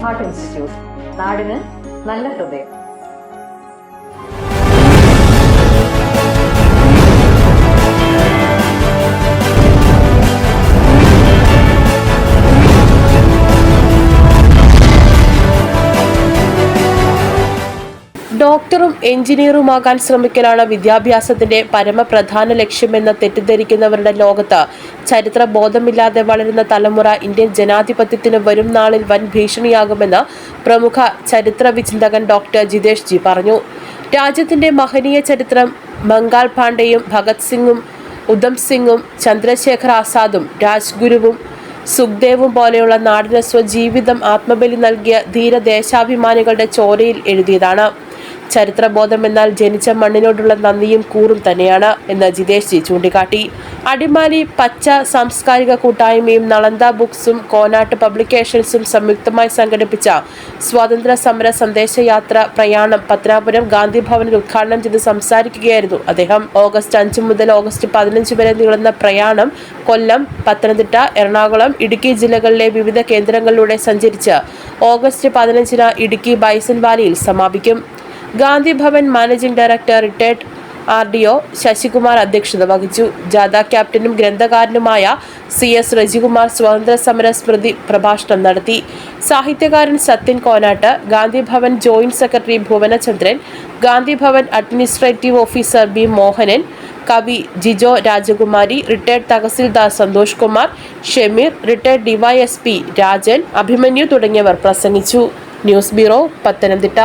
Heart institute. നാടിന് നല്ല ഹൃദയം. ഡോക്ടറും എഞ്ചിനീയറുമാകാൻ ശ്രമിക്കലാണ് വിദ്യാഭ്യാസത്തിന്റെ പരമപ്രധാന ലക്ഷ്യമെന്ന് തെറ്റിദ്ധരിക്കുന്നവരുടെ ലോകത്ത്. ചരിത്ര ബോധമില്ലാതെ വളരുന്ന തലമുറ ഇന്ത്യൻ ജനാധിപത്യത്തിന് വരും നാളിൽ വൻ ഭീഷണിയാകുമെന്ന് പ്രമുഖ ചരിത്ര വിചിന്തകൻ ഡോക്ടർ ജിതേഷ് ജി പറഞ്ഞു. രാജ്യത്തിന്റെ മഹനീയ ചരിത്രം ബംഗാൾ പാണ്ഡെയും ഭഗത് സിംഗും ഉധം സിംഗും ചന്ദ്രശേഖർ ആസാദും രാജ്ഗുരുവും സുഖ്ദേവും പോലെയുള്ള നാടിന് സ്വജീവിതം ആത്മബലി നൽകിയ ധീര ദേശാഭിമാനികളുടെ ചോരയിൽ എഴുതിയതാണ്. ചരിത്രബോധം എന്നാൽ ജനിച്ച മണ്ണിനോടുള്ള നന്ദിയും കൂറും തന്നെയാണ് എന്ന് ജിതേഷ് ജി ചൂണ്ടിക്കാട്ടി. അടിമാലി പച്ച സാംസ്കാരിക കൂട്ടായ്മയും നളന്ദ ബുക്സും കോനാട്ട് പബ്ലിക്കേഷൻസും സംയുക്തമായി സംഘടിപ്പിച്ച സ്വാതന്ത്ര്യ സമര സന്ദേശയാത്ര പ്രയാണം പത്തനാപുരം ഗാന്ധി ഭവനിൽ ഉദ്ഘാടനം ചെയ്ത് സംസാരിക്കുകയായിരുന്നു അദ്ദേഹം. ഓഗസ്റ്റ് അഞ്ച് മുതൽ ഓഗസ്റ്റ് പതിനഞ്ച് വരെ നീളുന്ന പ്രയാണം കൊല്ലം പത്തനംതിട്ട എറണാകുളം ഇടുക്കി ജില്ലകളിലെ വിവിധ കേന്ദ്രങ്ങളിലൂടെ സഞ്ചരിച്ച് ഓഗസ്റ്റ് പതിനഞ്ചിന് ഇടുക്കി ബൈസൺ വാലിയിൽ സമാപിക്കും. Gandhi Bhavan managing director retired R D O Sasikumar അധ്യക്ഷത വഹിച്ചു. ജാഥ ക്യാപ്റ്റനും ഗ്രന്ഥകാരനുമായ സി എസ് രജികുമാർ സ്വാതന്ത്ര്യ സമര സ്മൃതി പ്രഭാഷണം നടത്തി. സാഹിത്യകാരൻ Sathyan Konat Gandhibhavan joint secretary Bhuvanachandran Gandhibhavan administrative officer B Mohanan കവി Jijo Rajakumari retired tahsildar Santhosh Kumar Shemeer retired DYSP Rajan Abhimanyu തുടങ്ങിയവർ പ്രസംഗിച്ചു. News bureau Pathanamthitta.